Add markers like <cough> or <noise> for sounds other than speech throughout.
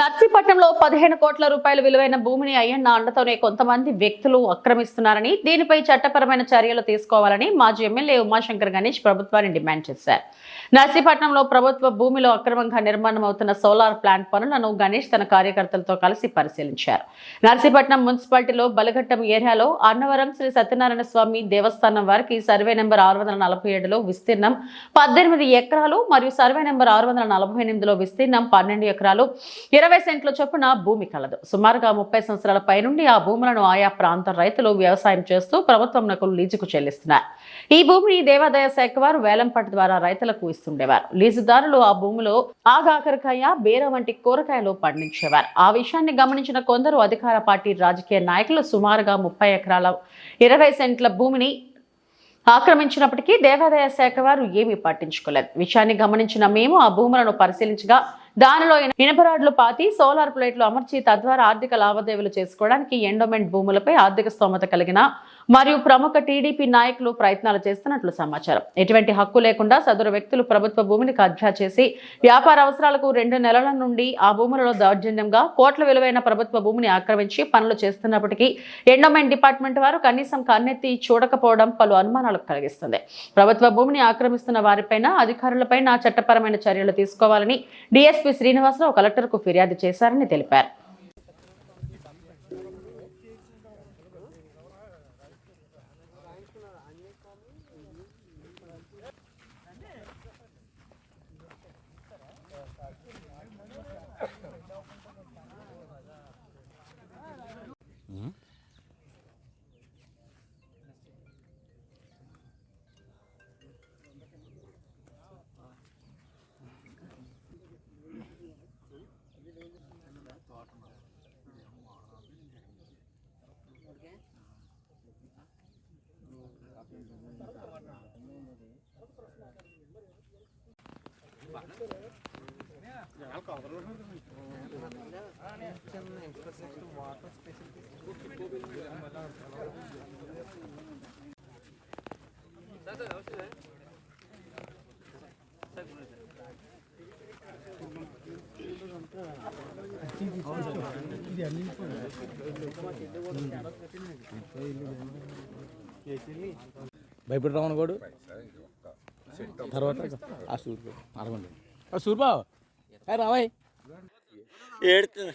నర్సీపట్నంలో పదిహేను కోట్ల రూపాయల విలువైన భూమిని అయ్యన్న అండతోనే కొంతమంది వ్యక్తులు ఆక్రమిస్తున్నారని దీనిపై చట్టపరమైన చర్యలు తీసుకోవాలని మాజీ ఎమ్మెల్యే ఉమాశంకర్ గణేష్ ప్రభుత్వాన్ని డిమాండ్ చేశారు. నర్సీపట్నంలో ప్రభుత్వ భూమిలో అక్రమంగా నిర్మాణం అవుతున్న సోలార్ ప్లాంట్ పనులను గణేష్ తన కార్యకర్తలతో కలిసి పరిశీలించారు. నర్సీపట్నం మున్సిపాలిటీలో బలఘట్టం ఏరియాలో అన్నవరం శ్రీ సత్యనారాయణ స్వామి దేవస్థానం వారికి సర్వే నెంబర్ ఆరు వందల నలభై ఏడులో విస్తీర్ణం పద్దెనిమిది ఎకరాలు మరియు సర్వే నెంబర్ ఆరు వందల నలభై ఎనిమిదిలో విస్తీర్ణం పన్నెండు ఎకరాలు. ఇరవై సెంట్ల చొప్పున భూమి కలదు. సుమారుగా ముప్పై సంవత్సరాల పైనుండి ఆ భూములను ఆయా ప్రాంత రైతులు వ్యవసాయం చేస్తూ ప్రభుత్వం లీజుకు చెల్లిస్తున్నారు ఈ భూమిని దేవాదాయ శాఖ వారు వేలంపాటి ద్వారా రైతులకు ఇస్తుండేవారు. లీజుదారులు ఆ భూమిలో ఆగాకరకాయ బీర వంటి కూరగాయలు పండించేవారు. ఆ విషయాన్ని గమనించిన కొందరు అధికార పార్టీ రాజకీయ నాయకులు సుమారుగా ముప్పై ఎకరాల ఇరవై సెంట్ల భూమిని ఆక్రమించినప్పటికీ దేవాదాయ శాఖ వారు ఏమీ పట్టించుకోలేదు. విషయాన్ని గమనించిన మేము ఆ భూములను పరిశీలించగా దానిలో ఇనపరాడ్లు పాతి సోలార్ ప్లేట్లు అమర్చి తద్వారా ఆర్థిక లావాదేవీలు చేసుకోవడానికి ఎండోమెంట్ భూములపై ఆర్థిక స్తోమత కలిగిన మరియు ప్రముఖ టీడీపీ నాయకులు ప్రయత్నాలు చేస్తున్నట్లు సమాచారం. ఎటువంటి హక్కు లేకుండా సదరు వ్యక్తులు ప్రభుత్వ భూమిని కబ్జా చేసి వ్యాపార అవసరాలకు రెండు నెలల నుండి ఆ భూములలో దౌర్జన్యంగా కోట్ల విలువైన ప్రభుత్వ భూమిని ఆక్రమించి పనులు చేస్తున్నప్పటికీ ఎండోమెంట్ డిపార్ట్మెంట్ వారు కనీసం కన్నెత్తి చూడకపోవడం పలు అనుమానాలు కలిగిస్తుంది. ప్రభుత్వ భూమిని ఆక్రమిస్తున్న వారిపైన అధికారులపై చట్టపరమైన చర్యలు తీసుకోవాలని డీఎస్పీ శ్రీనివాసరావు కలెక్టర్కు ఫిర్యాదు చేశారని తెలిపారు. Alcohol, భయపడి రావణ కూడా తర్వాత ఆ సూర్యు అరగండి ఆ సూర్యబాబు ఏ రావాయ్ ఏడుతుంది.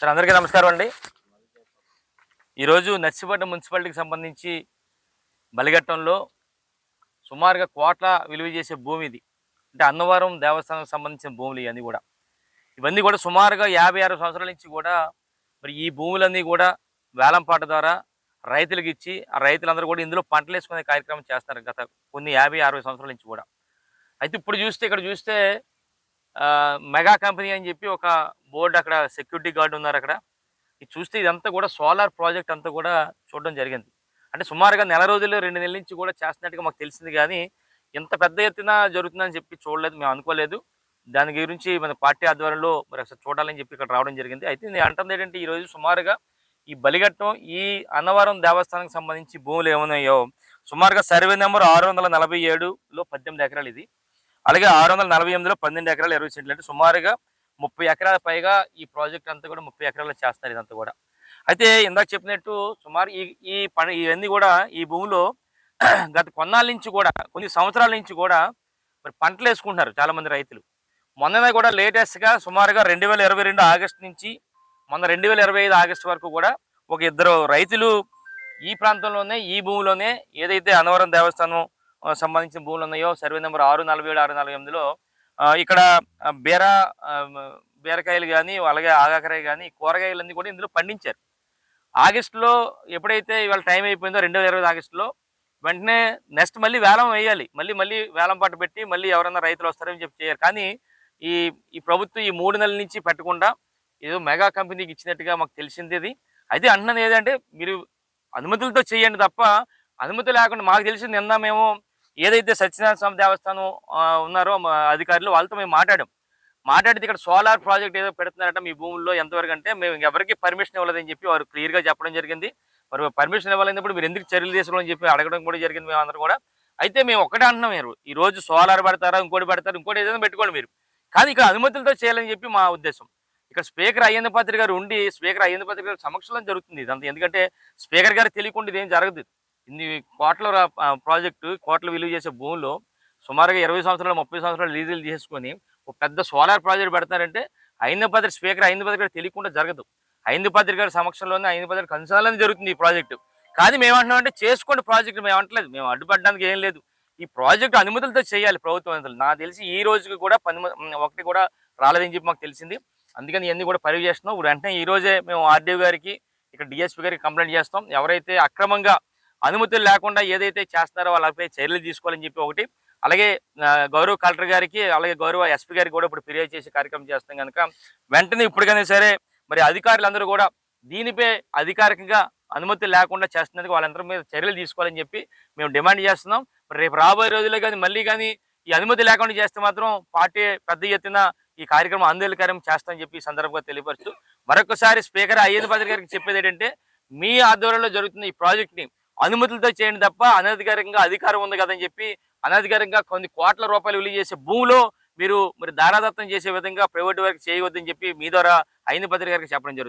సార్ అందరికీ నమస్కారం అండి. ఈరోజు నర్సిపట్నం మున్సిపాలిటీకి సంబంధించి బలిఘట్టంలో సుమారుగా కోట్ల విలువ చేసే భూమి ఇది. అంటే అన్నవరం దేవస్థానం సంబంధించిన భూములు ఇవన్నీ కూడా. ఇవన్నీ కూడా సుమారుగా యాభై ఆరు సంవత్సరాల నుంచి కూడా మరి ఈ భూములన్నీ కూడా వేలంపాట ద్వారా రైతులకు ఇచ్చి ఆ రైతులందరూ కూడా ఇందులో పంటలు వేసుకునే కార్యక్రమం చేస్తున్నారు గత కొన్ని యాభై అరవై సంవత్సరాల నుంచి కూడా. అయితే ఇప్పుడు చూస్తే ఇక్కడ చూస్తే మెగా కంపెనీ అని చెప్పి ఒక బోర్డు అక్కడ సెక్యూరిటీ గార్డు ఉన్నారు అక్కడ. ఇది చూస్తే ఇదంతా కూడా సోలార్ ప్రాజెక్ట్ అంతా కూడా చూడడం జరిగింది. అంటే సుమారుగా నెల రోజులు రెండు నెలల నుంచి కూడా చేస్తున్నట్టుగా మాకు తెలిసింది కానీ ఎంత పెద్ద ఎత్తున జరుగుతుందని చెప్పి చూడలేదు మేము అనుకోలేదు. దాని గురించి మన పార్టీ ఆధ్వర్యంలో మరి ఒకసారి చూడాలని చెప్పి ఇక్కడ రావడం జరిగింది. అయితే నేను అంటుంది ఏంటంటే ఈరోజు సుమారుగా ఈ బలిఘట్టం ఈ అన్నవరం దేవస్థానానికి సంబంధించి భూములు ఏమున్నాయో సుమారుగా సర్వే నెంబర్ ఆరు వందల నలభై ఏడులో పద్దెనిమిది ఎకరాలు ఇది. అలాగే ఆరు వందల నలభై ఎనిమిదిలో పన్నెండు ఎకరాలు ఇరవై సెంట్లు. అంటే సుమారుగా ముప్పై ఎకరాల పైగా ఈ ప్రాజెక్ట్ అంతా కూడా ముప్పై ఎకరాలు చేస్తారు ఇదంతా కూడా. అయితే ఇందాక చెప్పినట్టు సుమారు ఈ ఈ పని ఇవన్నీ కూడా ఈ భూమిలో <clears throat> గత కొన్నాళ్ళ నుంచి కూడా కొన్ని సంవత్సరాల నుంచి కూడా మరి పంటలు వేసుకుంటున్నారు చాలామంది రైతులు. మొన్ననే కూడా లేటెస్ట్గా సుమారుగా రెండు వేల ఇరవై రెండు ఆగస్టు నుంచి మొన్న రెండు వేల ఇరవై ఐదు ఆగస్టు వరకు కూడా ఒక ఇద్దరు రైతులు ఈ ప్రాంతంలోనే ఈ భూమిలోనే ఏదైతే అన్నవరం దేవస్థానం సంబంధించిన భూములు ఉన్నాయో సర్వే నెంబర్ ఆరు నలభై ఏడు ఆరు నలభై ఎనిమిదిలో ఇక్కడ బీర బీరకాయలు కానీ అలాగే ఆగాకరాయి కానీ కూరగాయలన్నీ కూడా ఇందులో పండించారు. ఆగస్టులో ఎప్పుడైతే ఇవాళ టైం అయిపోయిందో రెండు వేల ఇరవై ఆగస్టులో వెంటనే నెక్స్ట్ మళ్ళీ వేలం వేయాలి. మళ్ళీ మళ్ళీ వేలం పాట పెట్టి మళ్ళీ ఎవరైనా రైతులు వస్తారని చెప్పి చేయరు కానీ ఈ ఈ ప్రభుత్వం ఈ మూడు నెలల నుంచి పెట్టకుండా ఏదో మెగా కంపెనీకి ఇచ్చినట్టుగా మాకు తెలిసింది ఇది. అయితే అంటున్నది ఏదంటే మీరు అనుమతులతో చేయండి తప్ప అనుమతి లేకుండా మాకు తెలిసింది నిన్న మేము ఏదైతే సత్యనారాయణ స్వామి దేవస్థానం ఉన్నారో మా అధికారులు వాళ్ళతో మేము మాట్లాడాం. మాట్లాడితే ఇక్కడ సోలార్ ప్రాజెక్ట్ ఏదో పెడుతున్నారట మీ భూముల్లో ఎంతవరకు అంటే మేము ఎవరికి పర్మిషన్ ఇవ్వలేదని చెప్పి వారు క్లియర్గా చెప్పడం జరిగింది. మరి పర్మిషన్ ఇవ్వాలన్నప్పుడు మీరు ఎందుకు చర్యలు తీసుకోవాలని చెప్పి అడగడం కూడా జరిగింది మేము అందరూ కూడా. అయితే మేము ఒకటే అంటున్నాం మీరు ఈ రోజు సోలార్ పెడతారా ఇంకోటి పెడతారు ఇంకోటి ఏదైనా పెట్టుకోండి మీరు. కానీ ఇక్కడ అనుమతులతో చేయాలని చెప్పి మా ఉద్దేశం. ఇక్కడ స్పీకర్ అయ్యేంద్ర పాత్రి గారు ఉండి స్పీకర్ అయ్యేంద్ర పాత్రి గారి సమక్షంలో జరుగుతుంది ఇదంతా. ఎందుకంటే స్పీకర్ గారు తెలియకుండా ఇదేం జరగదు. ఇన్ని కోట్ల ప్రాజెక్టు కోట్ల విలువ చేసే భూమిలో సుమారుగా ఇరవై సంవత్సరాలు ముప్పై సంవత్సరాలు లీజులు తీసుకొని ఒక పెద్ద సోలార్ ప్రాజెక్ట్ పెడతారంటే ఐంద పత్రిక స్పీకర్ ఐదు పత్రిక గారు తెలియకుండా జరగదు. ఐంద గారి సమక్షంలోనే ఐంద పత్రిక కన్సల్లోనే జరుగుతుంది ఈ ప్రాజెక్టు. కానీ మేము అంటున్నామంటే చేసుకోండి ప్రాజెక్టు మేము అంటలేదు. మేము అడ్డుపడడానికి ఏం లేదు. ఈ ప్రాజెక్ట్ అనుమతులతో చేయాలి ప్రభుత్వం అనుమతులు నాకు తెలిసి ఈ రోజుకి కూడా పని ఒకటి కూడా రాలేదని చెప్పి మాకు తెలిసింది. అందుకని ఇవన్నీ కూడా పరివి చేస్తున్నాం. ఇప్పుడు వెంటనే ఈ రోజే మేము ఆర్డీఓ గారికి ఇక్కడ డిఎస్పీ గారికి కంప్లైంట్ చేస్తాం. ఎవరైతే అక్రమంగా అనుమతులు లేకుండా ఏదైతే చేస్తున్నారో వాళ్ళపై చర్యలు తీసుకోవాలని చెప్పి ఒకటి. అలాగే గౌరవ కలెక్టర్ గారికి అలాగే గౌరవ ఎస్పీ గారికి కూడా ఇప్పుడు ఫిర్యాదు చేసే కార్యక్రమం చేస్తాం కనుక వెంటనే ఇప్పటికైనా సరే మరి అధికారులందరూ కూడా దీనిపై అధికారికంగా అనుమతి లేకుండా చేస్తున్నందుకు వాళ్ళందరి మీద చర్యలు తీసుకోవాలని చెప్పి మేము డిమాండ్ చేస్తున్నాం. మరి రేపు రాబోయే రోజుల్లో కానీ మళ్ళీ కానీ ఈ అనుమతి లేకుండా చేస్తే మాత్రం పార్టీ పెద్ద ఎత్తున ఈ కార్యక్రమం ఆందోళనకార్యం చేస్తామని చెప్పి ఈ సందర్భంగా తెలియపరుస్తూ మరొకసారి స్పీకర్ అయ్యేది పత్రిక గారికి చెప్పేది ఏంటంటే మీ ఆధ్వర్యంలో జరుగుతున్న ఈ ప్రాజెక్ట్ని అనుమతులతో చేయండి తప్ప అనధికారికంగా అధికారం ఉంది కదని చెప్పి అనధికారికంగా కొన్ని కోట్ల రూపాయలు విలువ చేసే భూమిలో మీరు మరి దారాదత్తం చేసే విధంగా ప్రైవేట్ వారికి చేయవద్దని చెప్పి మీ ద్వారా ఐదు పత్రిక గారికి చెప్పడం జరుగుతుంది.